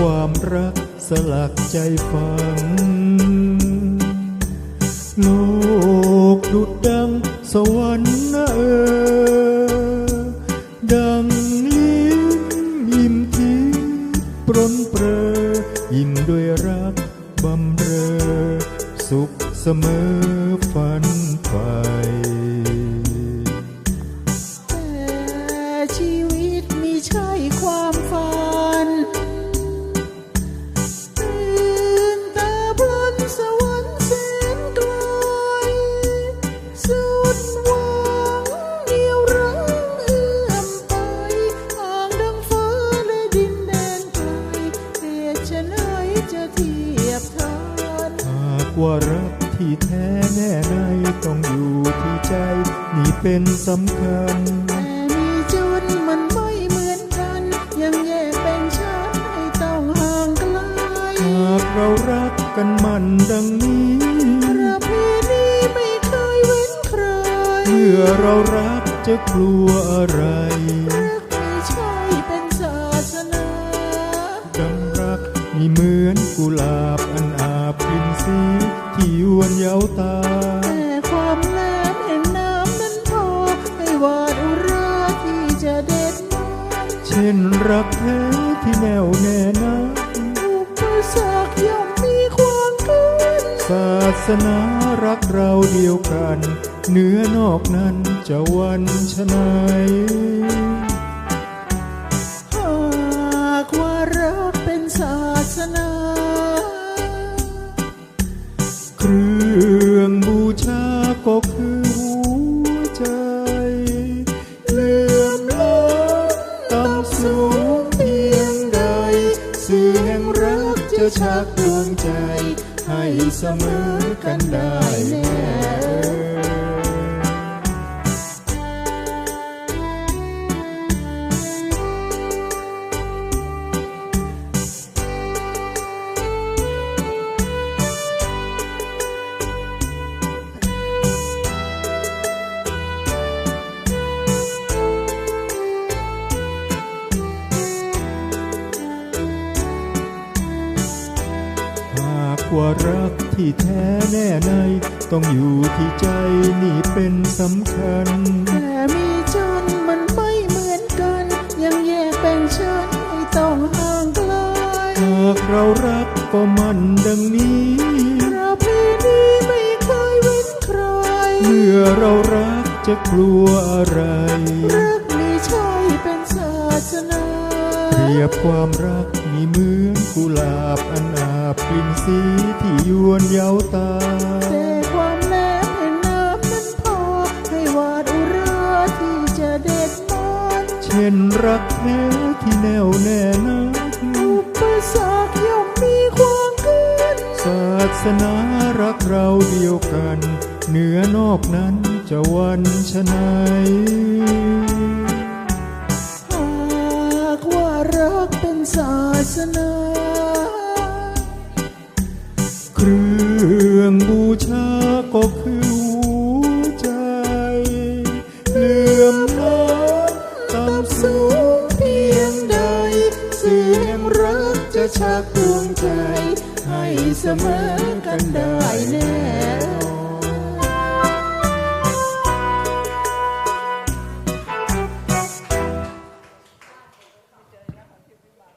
ความรักสลักใจฟัง โลกดุดดังสวรรค์นเออ ดังลิ้นยิ้มทิปรนเปรอยิ้มด้วยรักบำเรอ สุขเสมอฝันไป ว่ารักที่แท้แน่ในต้องอยู่ที่ใจ นี่เป็นสำคัญ แต่มีจนมันไม่เหมือนกัน ยังแยกแบ่งชั้นให้ต้องห่างไกลหากเรารักกันมันดังนี้ประเพณีไม่เคยเว้นใครเมื่อเรารักจะกลัวอะไร ที่ยวนเย้าตา แต่ความแหลมแห่งน้ำนั้นพอให้วาดอุราที่จะเด็ดมันเช่นรักแท้ที่แน่วแน่นะอุปสรรคย่อมมีความกันศาสนารักเราเดียวกันเหนือนอกนั้นจะวันชะไห ก็คือหัวใจเลื่อมล้ำต่ำสูงเพียงใดสื่อแห่งรักจะชักดวงใจ ให้เสมอกันได้แน่ากว่ารักที่แท้แน่ใน ต้องอยู่ที่ใจนี่เป็นสำคัญ แต่มีจนมันไม่เหมือนกัน ยังแยกแบ่งชั้นให้ต้องห่างไกลหากเรารักก็มันดังนี้ประเพณีไม่เคยเว้นใคร เมื่อเรารักจะกลัวอะไรรักไม่ใช่เป็นศาสนาเปรียบความรักมีเหมือน กุหลาบอันอาบกลิ่นสีที่ยวนเย้าตาแต่ความแหลมแห่งน้ำนั้นพอ ให้วาดอุราที่จะเด็ดมันเช่นรักแท้ที่แน่วแน่นักอุปสรรคย่อมมีความกันศาสนารักเราเดียวกัน เหนือนอกนั้นจะวันชะไหน เสียงรักจะชักดวงใจ ให้เสมอกันได้แน่